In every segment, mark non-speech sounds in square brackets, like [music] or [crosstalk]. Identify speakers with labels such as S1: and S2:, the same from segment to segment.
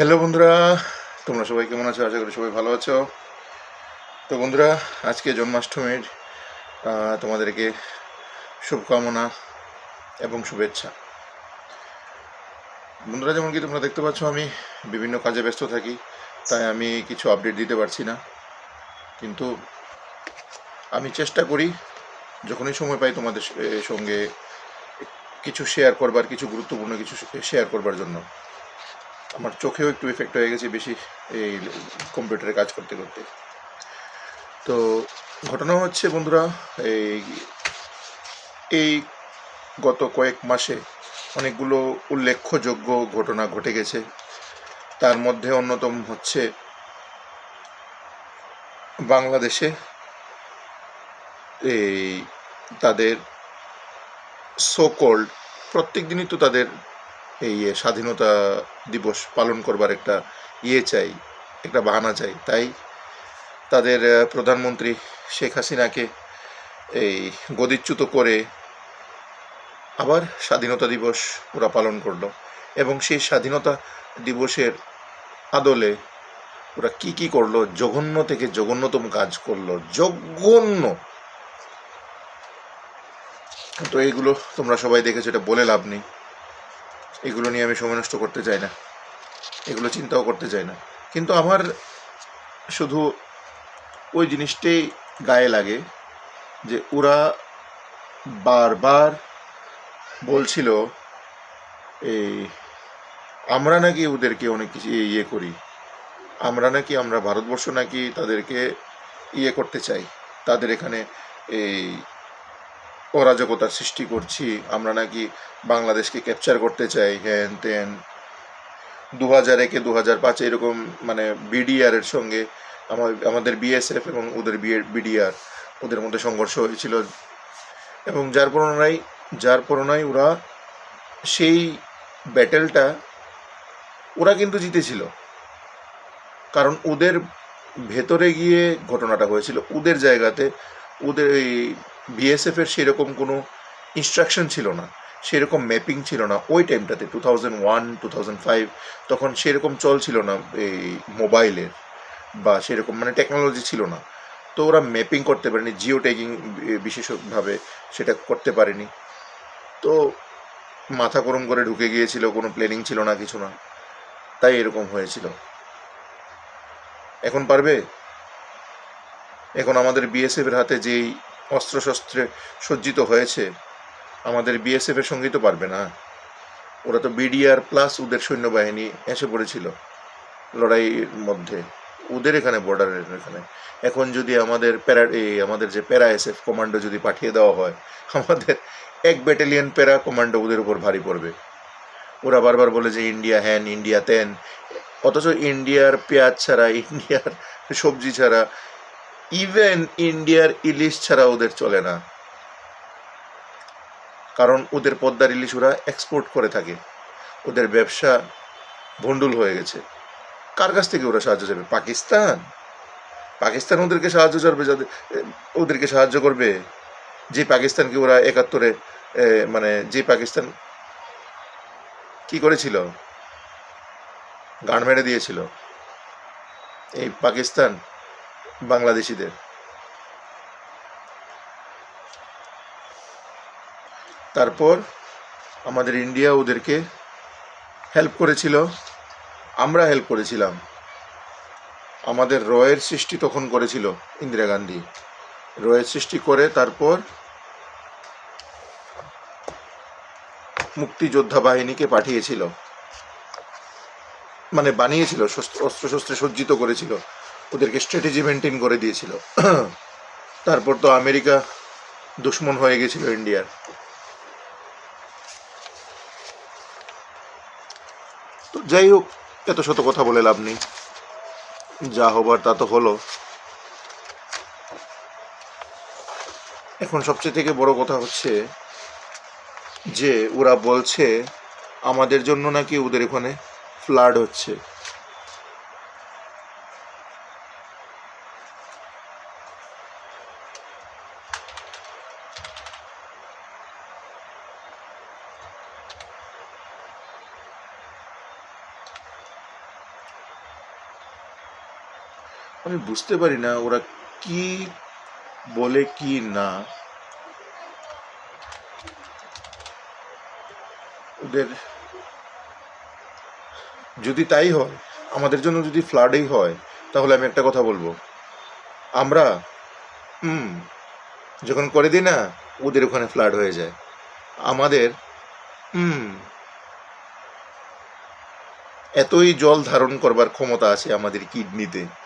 S1: Hello বন্ধুরা, তোমরা সবাই কেমন আছো? আশা করি সবাই ভালো আছো। তো বন্ধুরা, আজকে জন্মাষ্টমীর তোমাদেরকে শুভকামনা এবং শুভেচ্ছা। বন্ধুরা, যেমন কি তোমরা দেখতে পাচ্ছ, আমি বিভিন্ন কাজে ব্যস্ত থাকি, তাই আমি কিছু আপডেট দিতে পারছি না। কিন্তু আমি চেষ্টা করি, যখনই সময় পাই তোমাদের সঙ্গে কিছু শেয়ার করবার, কিছু গুরুত্বপূর্ণ কিছু শেয়ার করবার জন্য। আমার চোখেও একটু এফেক্ট হয়ে গেছে বেশি এই কম্পিউটারে কাজ করতে করতে। তো ঘটনা হচ্ছে বন্ধুরা, এই এই গত কয়েক মাসে অনেকগুলো উল্লেখযোগ্য ঘটনা ঘটে গেছে। তার মধ্যে অন্যতম হচ্ছে বাংলাদেশে এই তাদের সো সোকল্ড প্রত্যেক দিনই তো তাদের এই স্বাধীনতা দিবস পালন করবার একটা ইয়ে চাই, একটা বাহানা চাই। তাই তাদের প্রধানমন্ত্রী শেখ হাসিনাকে এই গদিচ্যুত করে আবার স্বাধীনতা দিবস ওরা পালন করল এবং সেই স্বাধীনতা দিবসের আদলে ওরা কি কি করল, জঘন্য থেকে জঘন্যতম কাজ করল, জঘন্য। তো এইগুলো তোমরা সবাই দেখেছ, এটা বলে লাভ নেই। এগুলো নিয়ে আমি সময় নষ্ট করতে চাই না। এগুলো চিন্তাও করতে চাই না। কিন্তু আমার শুধু ওই জিনিসটাই গায়ে লাগে যে ওরা বারবার বলছিল, এই, আমরা নাকি ওদেরকে অনেক কিছু ইয়ে করি। আমরা নাকি, আমরা ভারতবর্ষ নাকি তাদেরকে ইয়ে করতে চাই। তাদের এখানে এই অরাজকতার সৃষ্টি করছি, আমরা নাকি বাংলাদেশকে ক্যাপচার করতে চাই, হ্যান ত্যান। দু হাজার একে দু হাজার পাঁচে এরকম মানে বিডিআর এর সঙ্গে আমাদের বিএসএফ এবং ওদের বিডিআর ওদের মধ্যে সংঘর্ষ হয়েছিল। এবং যার পরনাই যার পরনাই ওরা সেই ব্যাটেলটা ওরা কিন্তু জিতেছিল। কারণ ওদের ভেতরে গিয়ে ঘটনাটা হয়েছিল। ওদের জায়গাতে ওদের এই বিএসএফ এর সেরকম কোনো ইনস্ট্রাকশন ছিল না, সেরকম ম্যাপিং ছিল না ওই টাইমটাতে two thousand one two thousand five তখন সেরকম চল ছিল না এই মোবাইলের বা সেরকম মানে টেকনোলজি ছিল না। তো ওরা ম্যাপিং করতে পারেনি জিও ট্যাগিং বিশেষভাবে সেটা করতে পারেনি। তো মাথা গরম করে ঢুকে গিয়েছিল, কোনো প্ল্যানিং ছিল না, কিছু না। তাই এরকম হয়েছিল। এখন পারবে? এখন আমাদের বিএসএফ এর হাতে যেই অস্ত্রশস্ত্রে সজ্জিত হয়েছে। আমাদের বিএসএফ এর সঙ্গেই তো পারবে না। ওরা তো বিডিআর প্লাস ওদের সৈন্যবাহিনী এসে পড়েছিল লড়াইয়ের মধ্যে। ওদের এখানে বর্ডারের এখানে। এখন যদি আমাদের প্যারা এই আমাদের যে প্যারা এসএফ কমান্ডো যদি পাঠিয়ে দেওয়া হয়, আমাদের এক ব্যাটালিয়ন প্যারা কমান্ডো ওদের উপর ভারী পড়বে। ওরা বারবার বলে যে ইন্ডিয়া হ্যান ইন্ডিয়া তেন অথচ ইন্ডিয়ার পেঁয়াজ ছাড়া ইন্ডিয়ার সবজি ছাড়া ইভেন ইন্ডিয়ার ইলিশ ছাড়া ওদের চলে না। কারণ ওদের পদ্মার ইলিশ ওরা এক্সপোর্ট করে থাকে। ওদের ব্যবসা ভণ্ডুল হয়ে গেছে। কার কাছ থেকে ওরা সাহায্য চাইবে? পাকিস্তান? পাকিস্তান ওদেরকে সাহায্য করবে যাদের, ওদেরকে সাহায্য করবে। যে পাকিস্তানকে ওরা একাত্তরে মানে যে পাকিস্তান কি করেছিল? গান মেরে দিয়েছিল। এই পাকিস্তান বাংলাদেশিদের। তারপর আমাদের ইন্ডিয়া ওদেরকে হেল্প করেছিল। আমরা হেল্প করেছিলাম। আমাদের রয়ের সৃষ্টি তখন করেছিল ইন্দিরা গান্ধী। রয়ের সৃষ্টি করে তারপর মুক্তিযোদ্ধা বাহিনীকে পাঠিয়েছিল। মানে বানিয়েছিল, শস্ত্র- অস্ত্রশস্ত্রে সজ্জিত করেছিল। ওদেরকে স্ট্র্যাটেজি মেনটেন করে দিয়েছিল। [clears throat] তারপর তো আমেরিকা দুশ্মন হয়ে গেছিল ইন্ডিয়ার। তো যাই হোক, এত শত কথা বলে লাভ নেই। যা হবার তা তো হলো। এখন সবচেয়ে থেকে বড় কথা হচ্ছে যে, ওরা বলছে, আমাদের জন্য নাকি ওদের এখানে ফ্লাড হচ্ছে। আমি বুঝতে পারি না ওরা কি বলে, কি না। ওদের যদি তাই হয়, আমাদের জন্য যদি ফ্লাডেই হয়, তাহলে আমি একটা কথা বলব। আমরা, হুম, যখন করে দিই না, ওদের ওখানে ফ্লাড হয়ে যায়। আমাদের, হুম, এতই জল ধারণ করবার ক্ষমতা আছে আমাদের কিডনিতে।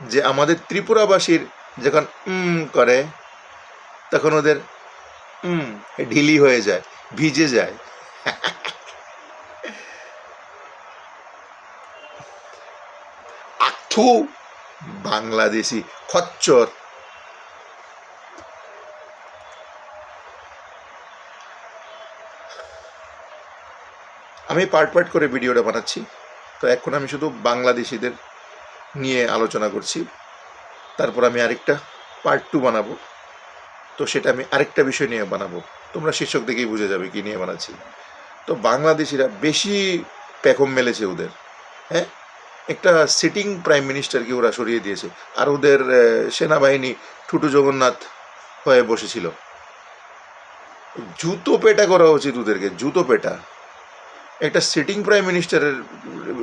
S1: যে আমাদের ত্রিপুরাবাসীর যখন উম করে, তখন ওদের উম ঢিলি হয়ে যায়, ভিজে যায়। আথু বাংলাদেশি খচ্চর। আমি পার্ট পার্ট করে ভিডিওটা বানাচ্ছি। তো এখন আমি শুধু বাংলাদেশিদের নিয়ে আলোচনা করছি। তারপর আমি আরেকটা পার্ট টু বানাবো। তো সেটা আমি আরেকটা বিষয় নিয়ে বানাবো। তোমরা শীর্ষক দেখেই বুঝে যাবে কি নিয়ে বানাচ্ছি। তো বাংলাদেশিরা বেশি প্যাকম মেলেছে ওদের। হ্যাঁ? একটা সিটিং প্রাইম মিনিস্টারকে ওরা সরিয়ে দিয়েছে। আর ওদের সেনাবাহিনী ঠুটু জগন্নাথ হয়ে বসেছিল। জুতো পেটা করা উচিত ওদেরকে, জুতো পেটা। একটা সিটিং প্রাইম মিনিস্টারের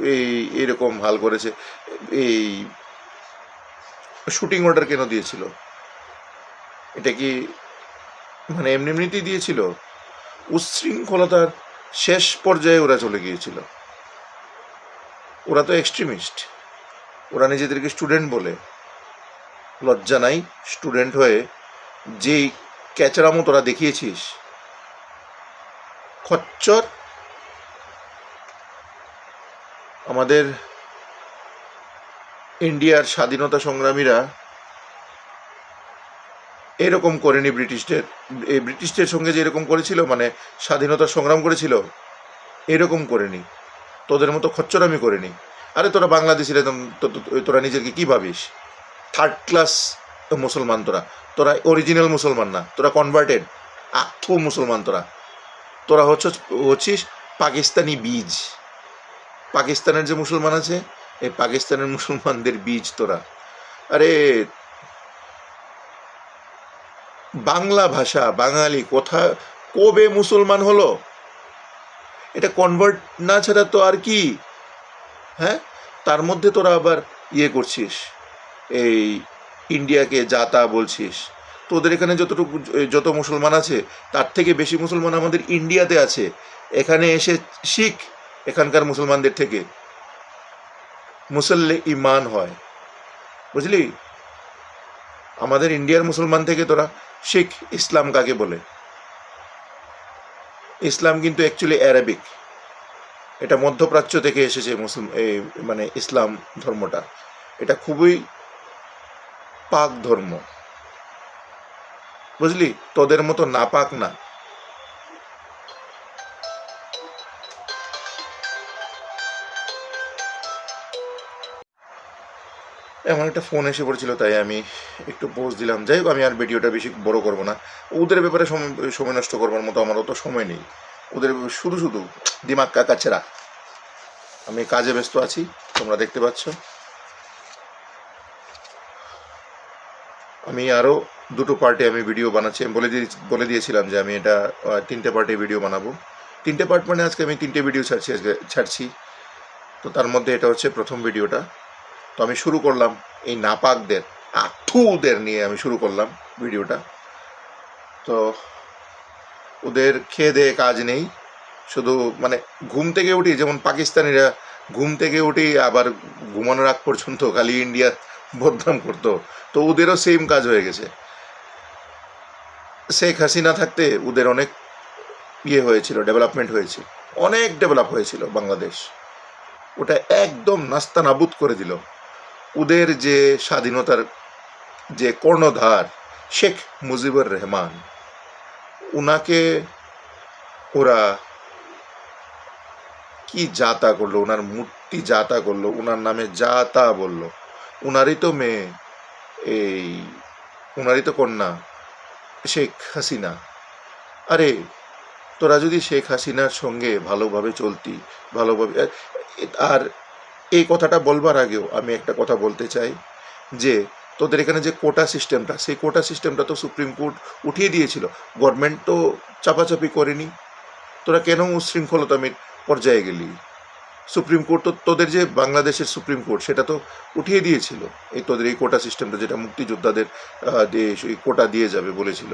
S1: এই, এরকম হাল করেছে। এই শুটিং অর্ডার কেন দিয়েছিল? এটা কি মানে এমনি এমনিতেই দিয়েছিল? উচ্ছৃঙ্খলতার শেষ পর্যায়ে ওরা চলে গিয়েছিল। ওরা তো এক্সট্রিমিস্ট ওরা নিজেদেরকে স্টুডেন্ট বলে। লজ্জা নাই স্টুডেন্ট হয়ে যেই ক্যাচরামো তোরা দেখিয়েছিস। খচ্চর। আমাদের ইন্ডিয়ার স্বাধীনতা সংগ্রামীরা এরকম করেনি ব্রিটিশদের। এই ব্রিটিশদের সঙ্গে যে এরকম করেছিল মানে স্বাধীনতা সংগ্রাম করেছিল, এরকম করেনি। তোদের মতো খচ্চরামি করেনি। আরে তোরা বাংলাদেশিরা একদম তোরা নিজেকে কী ভাবিস? থার্ড ক্লাস মুসলমান তোরা। তোরা অরিজিনাল মুসলমান না, তোরা কনভার্টেড আথু মুসলমান তোরা। তোরা হচ্ছে হচ্ছিস পাকিস্তানি বীজ। পাকিস্তানের যে মুসলমান আছে এই পাকিস্তানের মুসলমানদের বীজ তোরা। আরে, বাংলা ভাষা, বাঙালি, কোথা, কবে মুসলমান হলো? এটা কনভার্ট না ছাড়া তো আর কি? হ্যাঁ? তার মধ্যে তোরা আবার ইয়ে করছিস, এই ইন্ডিয়াকে জাতা বলছিস। তোদের এখানে যতটুকু যত মুসলমান আছে, তার থেকে বেশি মুসলমান আমাদের ইন্ডিয়াতে আছে। এখানে এসে শিখ, এখানকার মুসলমানদের থেকে। মুসল্লে ইমান হয়। বুঝলি? আমাদের ইন্ডিয়ার মুসলমান থেকে তোরা শিখ, ইসলাম কাকে বলে? ইসলাম কিন্তু অ্যাকচুয়ালি অ্যারাবিক এটা মধ্যপ্রাচ্য থেকে এসেছে মুসলিম এই মানে ইসলাম ধর্মটা। এটা খুবই পাক ধর্ম। বুঝলি? তোদের মতো নাপাক না। এমন একটা ফোন এসে পড়েছিল, তাই আমি একটু পোস্ট দিলাম। যাই হোক, আমি আর ভিডিওটা বেশি বড় করব না। ওদের ব্যাপারে সময় নষ্ট করবার মতো আমার অত সময় নেই। ওদের শুধু শুধু দিমাগ কাকাচ্ছেরা আমি কাজে ব্যস্ত আছি, তোমরা দেখতে পাচ্ছ। আমি আরও দুটো পার্টে আমি ভিডিও বানাচ্ছি। আমি বলে দিয়ে বলে দিয়েছিলাম যে আমি এটা তিনটে পার্টে ভিডিও বানাবো। তিনটে পার্ট মানে আজকে আমি তিনটে ভিডিও ছাড়ছি আজকে, ছাড়ছি। তো তার মধ্যে এটা হচ্ছে প্রথম ভিডিওটা তো আমি শুরু করলাম এই নাপাকদের আথুদের নিয়ে আমি শুরু করলাম ভিডিওটা। তো ওদের খেয়ে দেয়ে কাজ নেই, শুধু মানে ঘুম থেকে উঠি, যেমন পাকিস্তানিরা ঘুম থেকে উঠেই আবার ঘুমানোর আগ পর্যন্ত খালি ইন্ডিয়া বদনাম করতো, তো ওদেরও সেম কাজ হয়ে গেছে। শেখ হাসিনা থাকতে ওদের অনেক ইয়ে হয়েছিল ডেভেলপমেন্ট হয়েছে, অনেক ডেভেলপ হয়েছিল বাংলাদেশ। ওটা একদম নাস্তা নাবুদ করে দিল। ওদের যে স্বাধীনতার যে কর্ণধার শেখ মুজিবুর রহমান, উনাকে ওরা কি যাতা করল, ওনার মূর্তি জাতা করল ওনার নামে জাতা বলল। উনারই তো মেয়ে, এই ওনারই তো কন্যা, শেখ হাসিনা। আরে, তোরা যদি শেখ হাসিনার সঙ্গে ভালোভাবে চলতি, ভালোভাবে, আর এই কথাটা বলবার আগেও আমি একটা কথা বলতে চাই যে তোদের এখানে যে কোটা সিস্টেমটা, সেই কোটা সিস্টেমটা তো সুপ্রিম কোর্ট উঠিয়ে দিয়েছিল। গভর্নমেন্ট তো চাপাচাপি করেনি। তোরা কেন উশৃঙ্খলতামির পর্যায়ে গেলি? সুপ্রিম কোর্ট তো তোদের যে বাংলাদেশের সুপ্রিম কোর্ট, সেটা তো উঠিয়ে দিয়েছিল। এই তোদের এই কোটা সিস্টেমটা যেটা মুক্তিযোদ্ধাদের কোটা দিয়ে যাবে বলেছিল।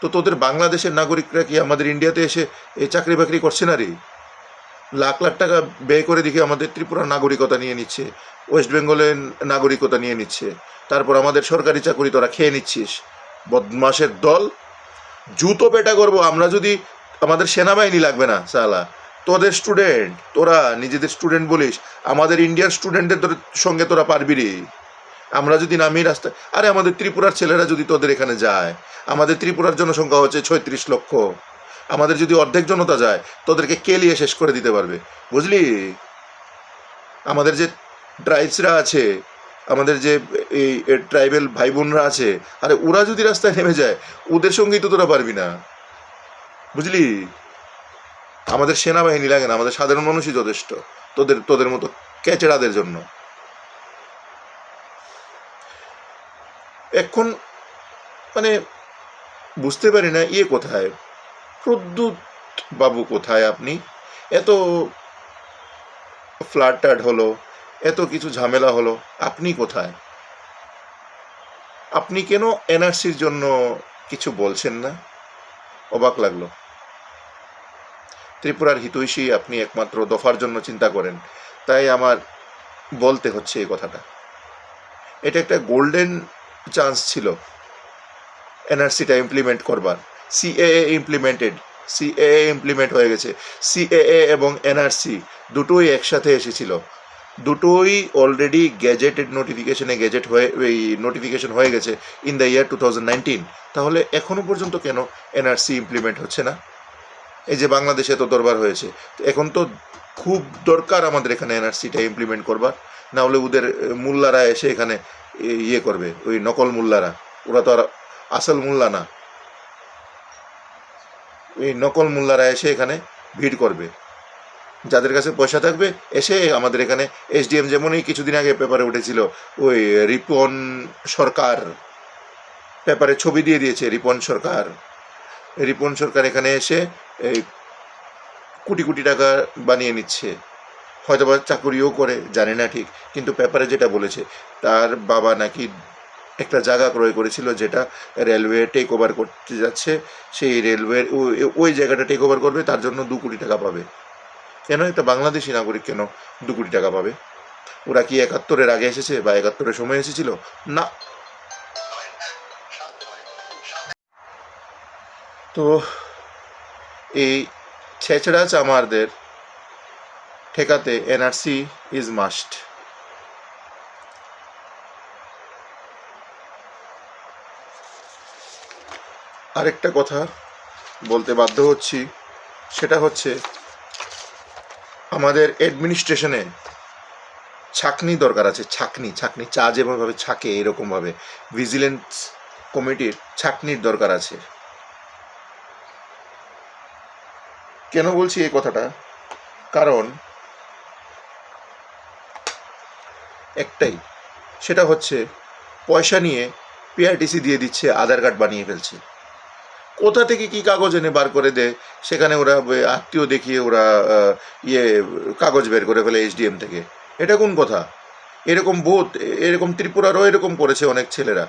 S1: তো তোদের বাংলাদেশের নাগরিকরা কি আমাদের ইন্ডিয়াতে এসে এই চাকরি বাকরি করছে না রে? লাখ লাখ টাকা ব্যয় করে দেখি আমাদের ত্রিপুরার নাগরিকতা নিয়ে নিচ্ছে, ওয়েস্ট বেঙ্গলের নাগরিকতা নিয়ে নিচ্ছে, তারপর আমাদের সরকারি চাকরি তোরা খেয়ে নিচ্ছিস। বদমাসের দল, জুতো পেটা করব, আমরা যদি আমাদের সেনাবাহিনী লাগবে না, সালা। তোদের স্টুডেন্ট তোরা নিজেদের স্টুডেন্ট বলিস, আমাদের ইন্ডিয়ার স্টুডেন্টদের তোর সঙ্গে তোরা পারবি রে। আমরা যদি নামি রাস্তায়, আরে আমাদের ত্রিপুরার ছেলেরা যদি তোদের এখানে যায়, আমাদের ত্রিপুরার জনসংখ্যা হচ্ছে ছয়ত্রিশ লক্ষ। আমাদের যদি অর্ধেক জনতা যায়, তোদেরকে কেলিয়ে শেষ করে দিতে পারবে? বুঝলি? আমাদের যে ট্রাইবসরা আছে, আমাদের যে এই ট্রাইবেল ভাই বোনরা আছে, আরে ওরা যদি রাস্তায় নেমে যায়, ওদের সঙ্গেই তো তোরা পারবি না। বুঝলি? আমাদের সেনাবাহিনী লাগে না, আমাদের সাধারণ মানুষই যথেষ্ট, তোদের তোদের মতো ক্যাচেরাদের জন্য। এখন মানে বুঝতে পারি না ইয়ে কোথায়? প্রদ্যুৎ বাবু কোথায় আপনি? এত ফ্লাটার্ড হলো, এত কিছু ঝামেলা হলো, আপনি কোথায়? আপনি কেন এনআরসির জন্য কিছু বলছেন না? অবাক লাগল। ত্রিপুরার হিতৈষী আপনি একমাত্র দফার জন্য চিন্তা করেন, তাই আমার বলতে হচ্ছে এই কথাটা। এটা একটা গোল্ডেন চান্স ছিল, এনআরসিটা ইমপ্লিমেন্ট করবার। সিএএ ইমপ্লিমেন্টেড সিএএ ইমপ্লিমেন্ট হয়ে গেছে। সিএএ এবং এনআরসি দুটোই একসাথে এসেছিল। দুটোই অলরেডি গ্যাজেটেড নোটিফিকেশনে গ্যাজেট হয়ে, এই নোটিফিকেশন হয়ে গেছে ইন দ্য ইয়ার টু তাহলে এখনও পর্যন্ত কেন এনআরসি ইমপ্লিমেন্ট হচ্ছে না? এই যে বাংলাদেশে তো দরবার হয়েছে। এখন তো খুব দরকার আমাদের এখানে এনআরসিটা ইমপ্লিমেন্ট করবার। না হলে ওদের মোল্লারা এসে এখানে ইয়ে করবে, ওই নকল মোল্লারা ওরা তো আর আসল মোল্লা না। এই নকল মোল্লারা এসে এখানে ভিড় করবে। যাদের কাছে পয়সা থাকবে, এসে আমাদের এখানে এসডিএম যেমন এই কিছুদিন আগে পেপারে উঠেছিল, ওই রিপন সরকার পেপারে ছবি দিয়ে দিয়েছে, রিপন সরকার। রিপন সরকার এখানে এসে এই কোটি কোটি টাকা বানিয়ে নিচ্ছে। হয়তো বা চাকুরিও করে, জানি না ঠিক, কিন্তু পেপারে যেটা বলেছে, তার বাবা নাকি একটা জায়গা ক্রয় করেছিল যেটা রেলওয়ে টেক ওভার করতে যাচ্ছে। সেই রেলওয়ে ওই জায়গাটা টেক ওভার করবে, তার জন্য দু কোটি টাকা পাবে। কেন? একটা বাংলাদেশি নাগরিক কেন দু কোটি টাকা পাবে? ওরা কি একাত্তরের আগে এসেছে বা একাত্তরের সময় এসেছিল? না। তো এই ছেচড়া চামারদের ঠেকাতে এনআরসি ইজ মাস্ট আরেকটা কথা বলতে বাধ্য হচ্ছি, সেটা হচ্ছে আমাদের অ্যাডমিনিস্ট্রেশনে ছাকনি দরকার আছে, ছাকনি ছাকনি, চা যেভাবে ছাকে এরকমভাবে। ভিজিলেন্স কমিটির ছাকনির দরকার আছে। কেন বলছি এই কথাটা? কারণ একটাই, সেটা হচ্ছে পয়সা নিয়ে পিআরটিসি দিয়ে দিচ্ছে আধার কার্ড বানিয়ে ফেলছে। কোথা থেকে কি কাগজ এনে বার করে দেয়? সেখানে ওরা আত্মীয় দেখিয়ে ওরা ইয়ে কাগজ বের করে ফেলে এইচডিএম থেকে। এটা কোন কথা? এরকম বোধ এরকম ত্রিপুরারও এরকম করেছে অনেক ছেলেরা,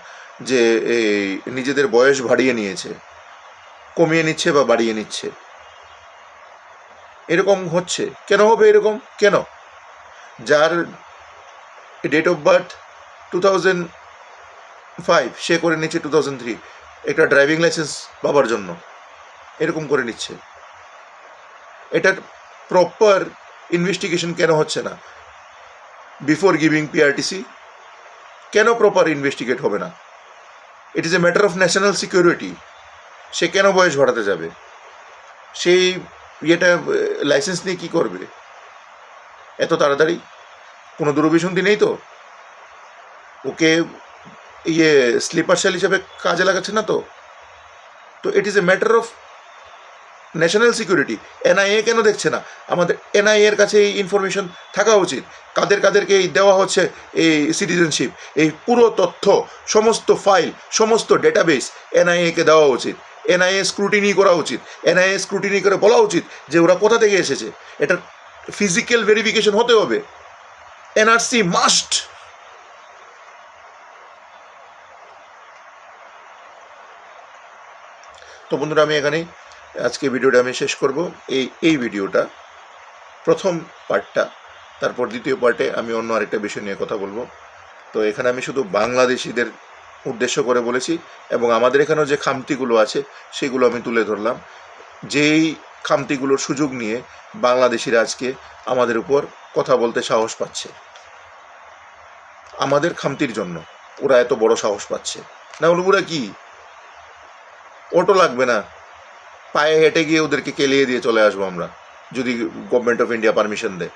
S1: যে এই নিজেদের বয়স বাড়িয়ে নিয়েছে। কমিয়ে নিচ্ছে বা বাড়িয়ে নিচ্ছে। এরকম হচ্ছে। কেন হবে এরকম? কেন? যার date of birth two thousand five সে করে নিচ্ছে টু থাউজেন্ড থ্রি একটা ড্রাইভিং লাইসেন্স পাবার জন্য। এরকম করে নিচ্ছে। এটার প্রপার ইনভেস্টিগেশন কেন হচ্ছে না? বিফোর গিভিং পিআরটিসি কেন প্রপার ইনভেস্টিগেট হবে না? It is a matter of national security সে কেন বয়স বাড়াতে যাবে? সেই ইয়েটা লাইসেন্স নিয়ে কী করবে? এত তাড়াতাড়ি? কোনো দুরভিসন্ধি নেই তো? ওকে ইয়ে স্লিপার সেল হিসাবে কাজে লাগাচ্ছে না তো? তো it is a matter of national security NIA কেন দেখছে না? আমাদের এনআইএ এর কাছে এই ইনফরমেশন থাকা উচিত। কাদের কাদেরকে এই দেওয়া হচ্ছে এই সিটিজেনশিপ এই পুরো তথ্য, সমস্ত ফাইল সমস্ত ডেটাবেস এনআইএকে দেওয়া উচিত। এনআইএ স্ক্রুটিনি করা উচিত। এনআইএ স্ক্রুটিনি করে বলা উচিত যে ওরা কোথা থেকে এসেছে। এটার ফিজিক্যাল ভেরিফিকেশন হতে হবে। এনআরসি মাস্ট তো বন্ধুরা, আমি এখানেই আজকে ভিডিওটা আমি শেষ করব। এই এই ভিডিওটা, প্রথম পার্টটা তারপর দ্বিতীয় পার্টে আমি অন্য আরেকটা বিষয় নিয়ে কথা বলব। তো এখানে আমি শুধু বাংলাদেশিদের উদ্দেশ্য করে বলেছি এবং আমাদের এখানেও যে খামতিগুলো আছে, সেগুলো আমি তুলে ধরলাম। যেই খামতিগুলোর সুযোগ নিয়ে বাংলাদেশিরা আজকে আমাদের উপর কথা বলতে সাহস পাচ্ছে। আমাদের খামতির জন্য ওরা এত বড় সাহস পাচ্ছে। না ওরা কি অটো লাগবে না। পায়ে হেঁটে গিয়ে ওদেরকে কেলিয়ে দিয়ে চলে আসব আমরা, যদি গভর্নমেন্ট অফ ইন্ডিয়া পারমিশন দেয়।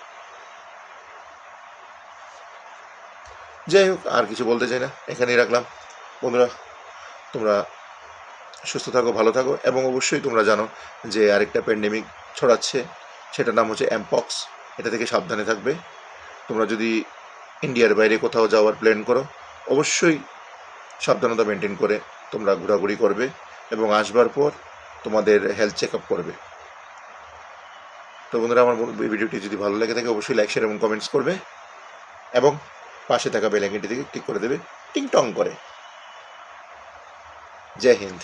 S1: যাই হোক, আর কিছু বলতে চাই না, এখানেই রাখলাম। বন্ধুরা, তোমরা সুস্থ থাকো, ভালো থাকো, এবং অবশ্যই তোমরা জানো যে আরেকটা প্যান্ডেমিক ছড়াচ্ছে, সেটার নাম হচ্ছে অ্যাম্পক্স এটা থেকে সাবধানে থাকবে। তোমরা যদি ইন্ডিয়ার বাইরে কোথাও যাওয়ার প্ল্যান করো, অবশ্যই সাবধানতা মেনটেন করে তোমরা ঘোরাঘুরি করবে। এবং আসবার পর তোমাদের হেলথ চেক আপ করবে। তো বন্ধুরা, আমার ভিডিওটি যদি ভালো লেগে থাকে, অবশ্যই লাইক শেয়ার এবং কমেন্টস করবে এবং পাশে থাকা বেল থেকে ক্লিক করে দেবে। টিং টং করে। জয় হিন্দ।